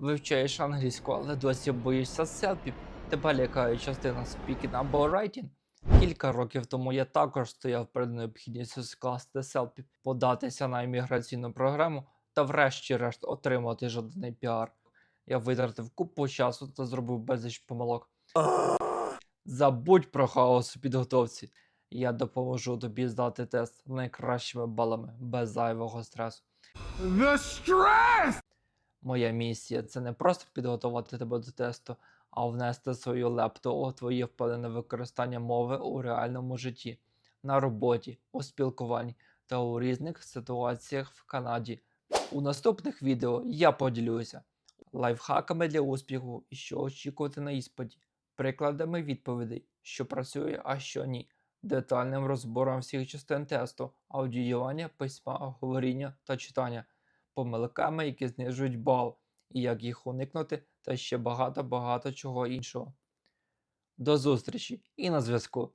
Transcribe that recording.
Вивчаєш англійську, але досі боїшся селфі. Тебе лякає частина speaking або writing. Кілька років тому я також стояв перед необхідністю скласти селфі, податися на імміграційну програму та врешті-решт отримати жодний піар. Я витратив купу часу та зробив безліч помилок. Забудь про хаос у підготовці. Я допоможу тобі здати тест найкращими балами без зайвого стресу. The stress! Моя місія це не просто підготувати тебе до тесту, а внести свою лепту у твоє впевнене використання мови у реальному житті, на роботі, у спілкуванні та у різних ситуаціях в Канаді. У наступних відео я поділюся лайфхаками для успіху і що очікувати на іспиті, прикладами відповідей, що працює, а що ні, детальним розбором всіх частин тесту, аудіювання, письма, говоріння та читання помилками, які знижують бал, і як їх уникнути, та ще багато-багато чого іншого. До зустрічі і на зв'язку!